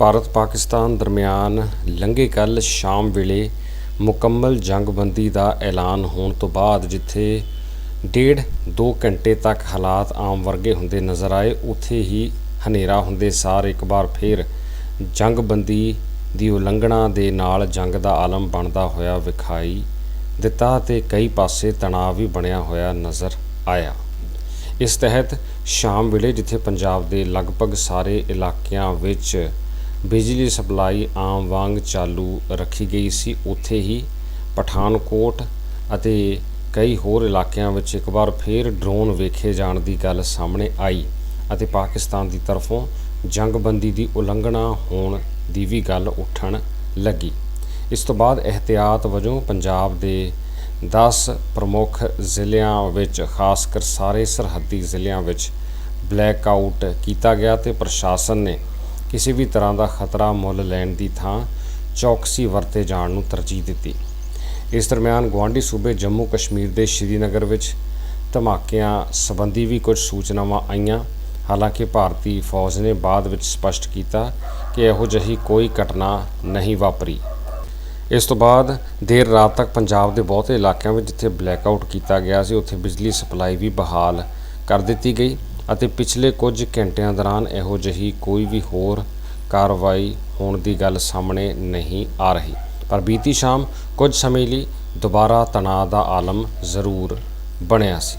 ਭਾਰਤ ਪਾਕਿਸਤਾਨ ਦਰਮਿਆਨ ਲੰਘੇ ਕੱਲ ਸ਼ਾਮ ਵੇਲੇ ਮੁਕੰਮਲ ਜੰਗਬੰਦੀ ਦਾ ਐਲਾਨ ਹੋਣ ਤੋਂ ਬਾਅਦ ਜਿੱਥੇ ਡੇਢ 2 ਘੰਟੇ ਤੱਕ ਹਾਲਾਤ ਆਮ ਵਰਗੇ ਹੁੰਦੇ ਨਜ਼ਰ ਆਏ, ਉੱਥੇ ਹੀ ਹਨੇਰਾ ਹੁੰਦੇ ਸਾਰ ਇੱਕ ਵਾਰ ਫੇਰ ਜੰਗਬੰਦੀ ਦੀ ਉਲੰਘਣਾ ਦੇ ਨਾਲ ਜੰਗ ਦਾ ਆਲਮ ਬਣਦਾ ਹੋਇਆ ਵਿਖਾਈ ਦਿੱਤਾ ਤੇ ਕਈ ਪਾਸੇ ਤਣਾਅ ਵੀ ਬਣਿਆ ਹੋਇਆ ਨਜ਼ਰ ਆਇਆ। ਇਸ ਤਹਿਤ ਸ਼ਾਮ ਵੇਲੇ ਜਿੱਥੇ ਪੰਜਾਬ ਦੇ ਲਗਭਗ ਸਾਰੇ ਇਲਾਕਿਆਂ ਵਿੱਚ ਬਿਜਲੀ ਸਪਲਾਈ ਆਮ ਵਾਂਗ ਚਾਲੂ ਰੱਖੀ ਗਈ ਸੀ। ਉੱਥੇ ਹੀ ਪਠਾਨਕੋਟ ਅਤੇ ਕਈ ਹੋਰ ਇਲਾਕਿਆਂ ਵਿੱਚ ਇੱਕ ਵਾਰ ਫੇਰ ਡਰੋਨ ਵੇਖੇ ਜਾਣ ਦੀ ਗੱਲ ਸਾਹਮਣੇ ਆਈ ਅਤੇ ਪਾਕਿਸਤਾਨ ਦੀ ਤਰਫੋਂ ਜੰਗਬੰਦੀ ਦੀ ਉਲੰਘਣਾ ਹੋਣ ਦੀ ਵੀ ਗੱਲ ਉੱਠਣ ਲੱਗੀ। ਇਸ ਤੋਂ ਬਾਅਦ ਇhtiyat ਵਜੋਂ ਪੰਜਾਬ ਦੇ 10 ਪ੍ਰਮੁੱਖ ਜ਼ਿਲ੍ਹਿਆਂ ਵਿੱਚ, ਖਾਸ ਕਰ ਸਾਰੇ ਸਰਹੱਦੀ ਜ਼ਿਲ੍ਹਿਆਂ ਵਿੱਚ ਬਲੈਕ ਆਊਟ ਕੀਤਾ ਗਿਆ ਤੇ ਪ੍ਰਸ਼ਾਸਨ ਨੇ ਕਿਸੇ ਵੀ ਤਰ੍ਹਾਂ ਦਾ ਖਤਰਾ ਮੁੱਲ ਲੈਣ ਦੀ ਥਾਂ ਚੌਕਸੀ ਵਰਤੇ ਜਾਣ ਨੂੰ ਤਰਜੀਹ ਦਿੱਤੀ। ਇਸ ਦਰਮਿਆਨ ਗਵਾਂਢੀ ਸੂਬੇ ਜੰਮੂ ਕਸ਼ਮੀਰ ਦੇ ਸ਼੍ਰੀਨਗਰ ਵਿੱਚ ਧਮਾਕਿਆਂ ਸੰਬੰਧੀ ਵੀ ਕੁਝ ਸੂਚਨਾਵਾਂ ਆਈਆਂ। ਹਾਲਾਂਕਿ ਭਾਰਤੀ ਫੌਜ ਨੇ ਬਾਅਦ ਵਿੱਚ ਸਪਸ਼ਟ ਕੀਤਾ ਕਿ ਇਹੋ ਜਿਹੀ ਕੋਈ ਘਟਨਾ ਨਹੀਂ ਵਾਪਰੀ। ਇਸ ਤੋਂ ਬਾਅਦ ਦੇਰ ਰਾਤ ਤੱਕ ਪੰਜਾਬ ਦੇ ਬਹੁਤੇ ਇਲਾਕਿਆਂ ਵਿੱਚ ਜਿੱਥੇ ਬਲੈਕਆਊਟ ਕੀਤਾ ਗਿਆ ਸੀ, ਉੱਥੇ ਬਿਜਲੀ ਸਪਲਾਈ ਵੀ ਬਹਾਲ ਕਰ ਦਿੱਤੀ ਗਈ। ਅਤੇ ਪਿਛਲੇ ਕੁਝ ਘੰਟਿਆਂ ਦੌਰਾਨ ਇਹੋ ਜਿਹੀ ਕੋਈ ਵੀ ਹੋਰ ਕਾਰਵਾਈ ਹੋਣ ਦੀ ਗੱਲ ਸਾਹਮਣੇ ਨਹੀਂ ਆ ਰਹੀ। ਪਰ ਬੀਤੀ ਸ਼ਾਮ ਕੁਝ ਸਮੇਂ ਲਈ ਦੁਬਾਰਾ ਤਣਾਅ ਦਾ ਆਲਮ ਜ਼ਰੂਰ ਬਣਿਆ ਸੀ।